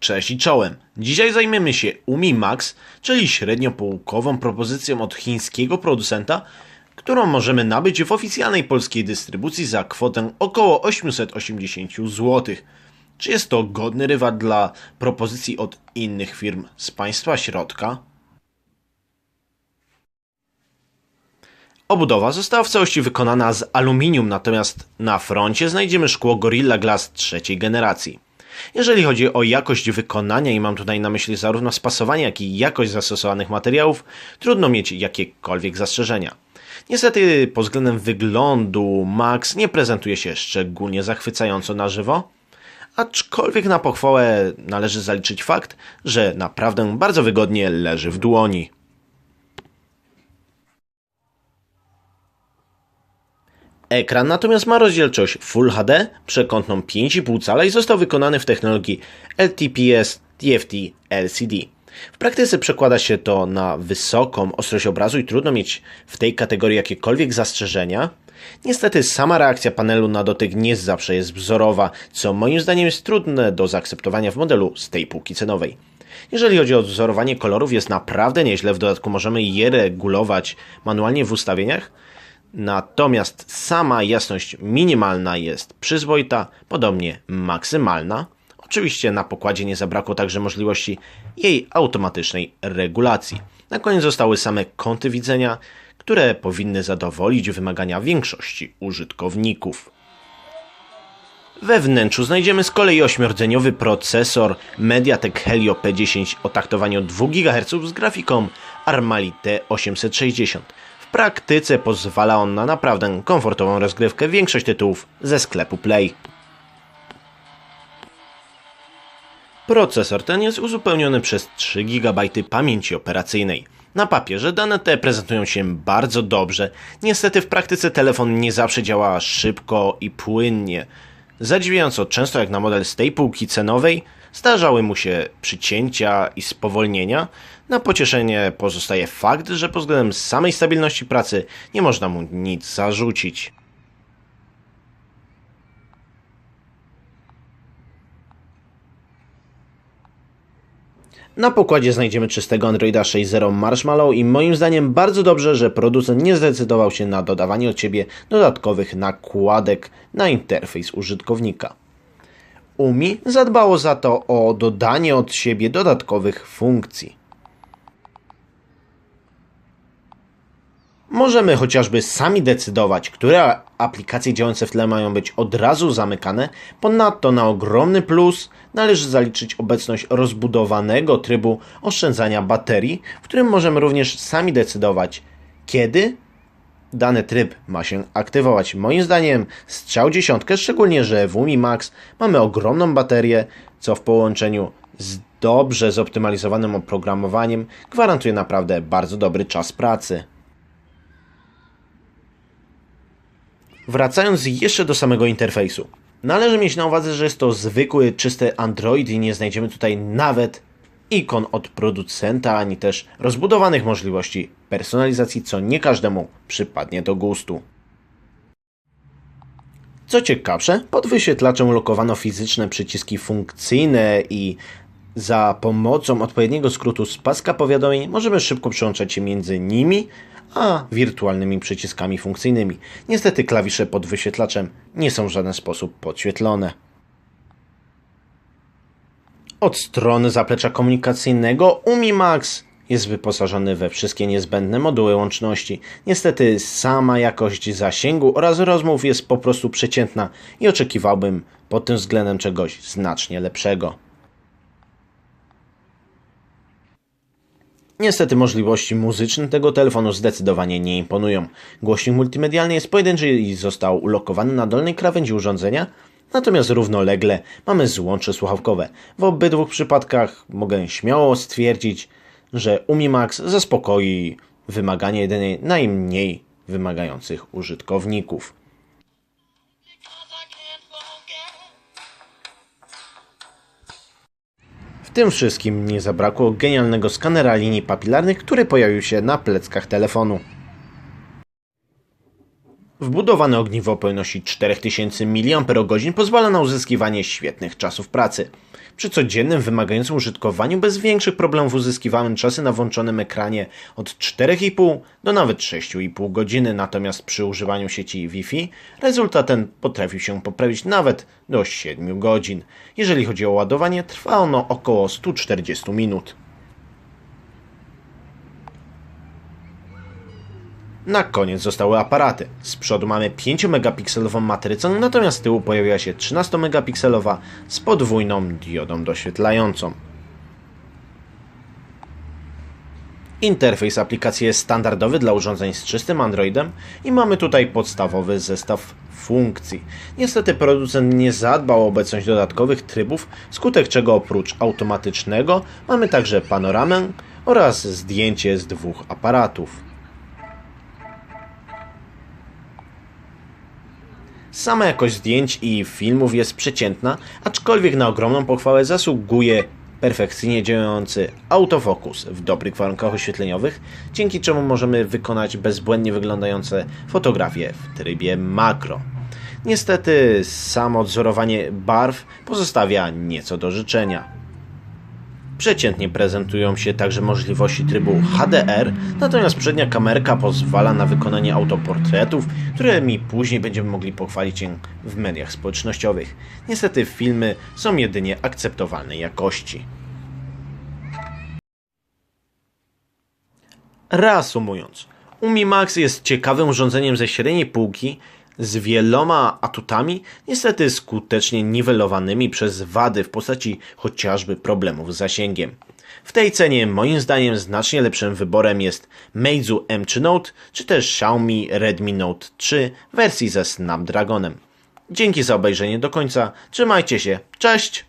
Cześć i czołem. Dzisiaj zajmiemy się Umi Max, czyli średniopółkową propozycją od chińskiego producenta, którą możemy nabyć w oficjalnej polskiej dystrybucji za kwotę około 880 zł. Czy jest to godny rywal dla propozycji od innych firm z państwa środka? Obudowa została w całości wykonana z aluminium, natomiast na froncie znajdziemy szkło Gorilla Glass trzeciej generacji. Jeżeli chodzi o jakość wykonania i mam tutaj na myśli zarówno spasowanie, jak i jakość zastosowanych materiałów, trudno mieć jakiekolwiek zastrzeżenia. Niestety pod względem wyglądu Max nie prezentuje się szczególnie zachwycająco na żywo, aczkolwiek na pochwałę należy zaliczyć fakt, że naprawdę bardzo wygodnie leży w dłoni. Ekran natomiast ma rozdzielczość Full HD, przekątną 5,5 cala i został wykonany w technologii LTPS TFT LCD. W praktyce przekłada się to na wysoką ostrość obrazu i trudno mieć w tej kategorii jakiekolwiek zastrzeżenia. Niestety sama reakcja panelu na dotyk nie zawsze jest wzorowa, co moim zdaniem jest trudne do zaakceptowania w modelu z tej półki cenowej. Jeżeli chodzi o wzorowanie kolorów jest naprawdę nieźle, w dodatku możemy je regulować manualnie w ustawieniach, Natomiast sama jasność minimalna jest przyzwoita, podobnie maksymalna. Oczywiście na pokładzie nie zabrakło także możliwości jej automatycznej regulacji. Na koniec zostały same kąty widzenia, które powinny zadowolić wymagania większości użytkowników. We wnętrzu znajdziemy z kolei ośmiordzeniowy procesor MediaTek Helio P10 o taktowaniu 2 GHz z grafiką Armali T860. Praktyce pozwala on na naprawdę komfortową rozgrywkę większość tytułów ze sklepu Play. Procesor ten jest uzupełniony przez 3 GB pamięci operacyjnej. Na papierze dane te prezentują się bardzo dobrze, niestety w praktyce telefon nie zawsze działa szybko i płynnie. Zadziwiająco często jak na model z tej półki cenowej zdarzały mu się przycięcia i spowolnienia. Na pocieszenie pozostaje fakt, że pod względem samej stabilności pracy nie można mu nic zarzucić. Na pokładzie znajdziemy czystego Androida 6.0 Marshmallow i moim zdaniem bardzo dobrze, że producent nie zdecydował się na dodawanie od siebie dodatkowych nakładek na interfejs użytkownika. UMI zadbało za to o dodanie od siebie dodatkowych funkcji. Możemy chociażby sami decydować, które aplikacje działające w tle mają być od razu zamykane. Ponadto na ogromny plus należy zaliczyć obecność rozbudowanego trybu oszczędzania baterii, w którym możemy również sami decydować, kiedy dany tryb ma się aktywować. Moim zdaniem strzał dziesiątkę, szczególnie, że w Umi Max mamy ogromną baterię, co w połączeniu z dobrze zoptymalizowanym oprogramowaniem gwarantuje naprawdę bardzo dobry czas pracy. Wracając jeszcze do samego interfejsu. Należy mieć na uwadze, że jest to zwykły, czysty Android i nie znajdziemy tutaj nawet ikon od producenta, ani też rozbudowanych możliwości personalizacji, co nie każdemu przypadnie do gustu. Co ciekawsze, pod wyświetlaczem lokowano fizyczne przyciski funkcyjne i za pomocą odpowiedniego skrótu z paska powiadomień możemy szybko przełączać się między nimi, a wirtualnymi przyciskami funkcyjnymi. Niestety klawisze pod wyświetlaczem nie są w żaden sposób podświetlone. Od strony zaplecza komunikacyjnego UmiMax jest wyposażony we wszystkie niezbędne moduły łączności. Niestety sama jakość zasięgu oraz rozmów jest po prostu przeciętna i oczekiwałbym pod tym względem czegoś znacznie lepszego. Niestety możliwości muzyczne tego telefonu zdecydowanie nie imponują. Głośnik multimedialny jest pojedynczy i został ulokowany na dolnej krawędzi urządzenia, natomiast równolegle mamy złącze słuchawkowe. W obydwu przypadkach mogę śmiało stwierdzić, że UmiMax zaspokoi wymagania jedynie najmniej wymagających użytkowników. W tym wszystkim nie zabrakło genialnego skanera linii papilarnych, który pojawił się na pleckach telefonu. Wbudowane ogniwo o pojemności 4000 mAh pozwala na uzyskiwanie świetnych czasów pracy. Przy codziennym, wymagającym użytkowaniu bez większych problemów uzyskiwałem czasy na włączonym ekranie od 4,5 do nawet 6,5 godziny, natomiast przy używaniu sieci Wi-Fi rezultat ten potrafił się poprawić nawet do 7 godzin. Jeżeli chodzi o ładowanie, trwa ono około 140 minut. Na koniec zostały aparaty. Z przodu mamy 5-megapikselową matrycę, natomiast z tyłu pojawiła się 13-megapikselowa z podwójną diodą doświetlającą. Interfejs aplikacji jest standardowy dla urządzeń z czystym Androidem i mamy tutaj podstawowy zestaw funkcji. Niestety producent nie zadbał o obecność dodatkowych trybów, skutek czego oprócz automatycznego mamy także panoramę oraz zdjęcie z dwóch aparatów. Sama jakość zdjęć i filmów jest przeciętna, aczkolwiek na ogromną pochwałę zasługuje perfekcyjnie działający autofokus w dobrych warunkach oświetleniowych, dzięki czemu możemy wykonać bezbłędnie wyglądające fotografie w trybie makro. Niestety samo odzorowanie barw pozostawia nieco do życzenia. Przeciętnie prezentują się także możliwości trybu HDR, natomiast przednia kamerka pozwala na wykonanie autoportretów, którymi później będziemy mogli pochwalić się w mediach społecznościowych. Niestety filmy są jedynie akceptowalnej jakości. Reasumując, Umi Max jest ciekawym urządzeniem ze średniej półki, z wieloma atutami, niestety skutecznie niwelowanymi przez wady w postaci chociażby problemów z zasięgiem. W tej cenie moim zdaniem znacznie lepszym wyborem jest Meizu M3 Note czy też Xiaomi Redmi Note 3 w wersji ze Snapdragonem. Dzięki za obejrzenie do końca, trzymajcie się, cześć!